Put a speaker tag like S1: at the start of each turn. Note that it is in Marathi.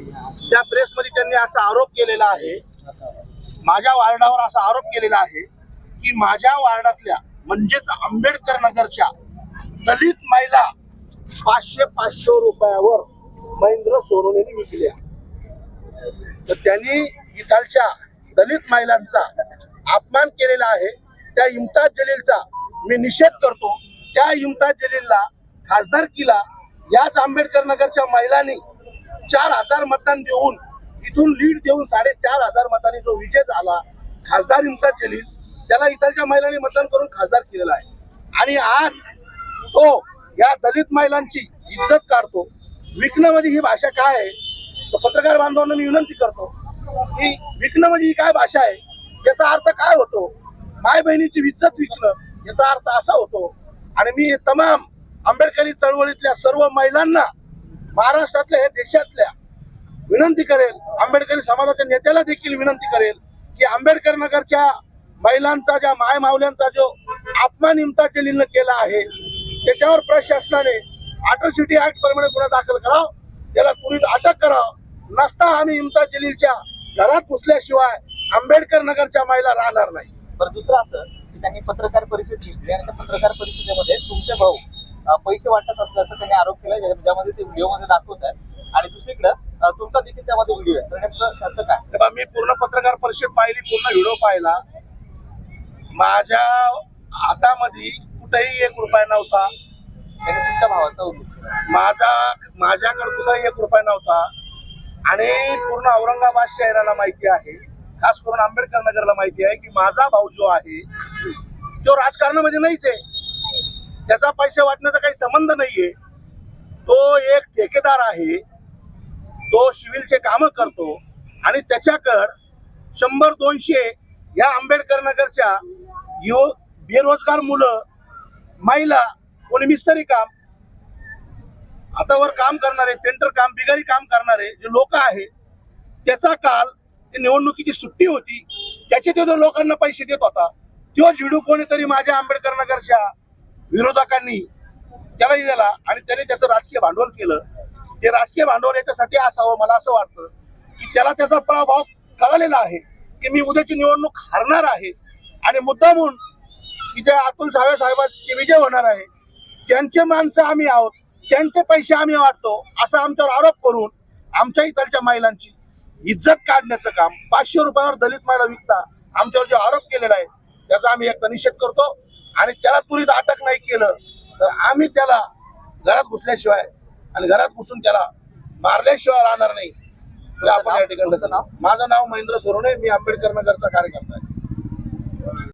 S1: त्या प्रेसमध्ये त्यांनी असा आरोप केलेला आहे. माझ्या वार्डावर असा आरोप केलेला आहे की माझ्या वार्डातल्या म्हणजेच आंबेडकर नगरच्या दलित महिला पाचशे पाचशे रुपयावर महेंद्र सोनवणेने विकल्या तर त्यांनी इथालच्या दलित महिलांचा अपमान केलेला आहे. त्या इम्ताज जलीलचा मी निषेध करतो. त्या इम्ताज जलीलला खासदारकीला याच आंबेडकर नगरच्या महिलांनी चार हजार मतदान देऊन इथून लीड देऊन साडेचार हजार मतांनी जो विजय झाला खासदार इम्ताज जलील त्याला इथलच्या महिलांनी मतदान करून खासदार केलेला आहे. आणि आज तो या दलित महिलांची इज्जत काढतो. विकणं म्हणजे ही भाषा काय आहे? तर पत्रकार बांधवांना मी विनंती करतो की विकणं म्हणजे ही काय भाषा आहे? याचा अर्थ काय होतो? माय बहिणीची इज्जत विकणं याचा अर्थ असा होतो. आणि मी तमाम आंबेडकरी चळवळीतल्या सर्व महिलांना महाराष्ट्रातल्या देशातल्या विनंती करेल आंबेडकरी समाजाच्या नेत्याला देखील विनंती करेल की आंबेडकर नगरच्या महिलांचा ज्या माय मावल्यांचा जो अपमान इम्ताज जलीलनं केला आहे त्याच्यावर प्रशासनाने अट्रॉसिटी ऍक्ट प्रमाणे गुन्हा दाखल करावा त्याला त्वरित अटक करावं. नसता आम्ही इमता जलीलच्या घरात घुसल्याशिवाय आंबेडकर नगरच्या महिला राहणार नाही.
S2: बरं दुसरं असं की त्यांनी पत्रकार परिषद घेतली आणि त्या पत्रकार परिषदेमध्ये तुमचे भाऊ पैसे वाटत असल्याचा त्यांनी आरोप केला ज्या- ज्यामध्ये ते व्हिडिओमध्ये दाखवत आहेत. आणि दुसरीकडे तुमचा देखील त्यामध्ये व्हिडिओ आहे. तर नेमकं त्याचं काय?
S1: मी पूर्ण पत्रकार परिषद पाहिली पूर्ण व्हिडिओ पाहिला. माझ्या हातामध्ये कुठेही एक रुपया नव्हता.
S2: त्यांनी तुमच्या भावाचा उल्लेख केला.
S1: माझा माझ्याकडे कुठेही एक रुपया नव्हता. आणि पूर्ण औरंगाबाद शहराला माहिती आहे खास करून आंबेडकर नगरला माहिती आहे की माझा भाऊ जो आहे तो राजकारणामध्ये नाहीच आहे. त्याचा पैसे वाटण्याचा काही संबंध नाहीये. तो एक ठेकेदार आहे. तो सिव्हिलचे काम करतो आणि त्याच्याकड शंभर दोनशे या आंबेडकर नगरच्या बेरोजगार मुलं महिला कोणी मिस्त्री काम हातावर काम करणारे पेंटर काम बिगारी काम करणारे जे लोक आहेत त्याचा काल निवडणुकीची सुट्टी होती. त्याचे तो लोकांना पैसे देत होता तो झिडू कोणीतरी माझ्या आंबेडकर नगरच्या विरोधकांनी त्याला दिला आणि त्याने त्याचं राजकीय भांडवल केलं. ते राजकीय भांडवल याच्यासाठी असावं मला असं वाटतं की त्याला त्याचा प्रभाव कळालेला आहे की मी उद्याची निवडणूक हारणार आहे. आणि मुद्दा म्हणून की जे अतुल सावे साहेबांचे विजय होणार आहे त्यांचे माणसं आम्ही आहोत त्यांचे पैसे आम्ही वाटतो असा आमच्यावर आरोप करून आमच्या इथलच्या महिलांची इज्जत काढण्याचं काम पाचशे रुपयावर दलित महिला विकता आमच्यावर जो आरोप केलेला आहे त्याचा आम्ही एकदा निषेध करतो. आणि त्याला त्वरित अटक नाही केलं तर आम्ही त्याला घरात घुसल्याशिवाय आणि घरात घुसून त्याला मारल्याशिवाय राहणार नाही. आपण या ठिकाणी माझं नाव महेंद्र सोरोने मी आंबेडकर नगरचा कार्यकर्ता आहे.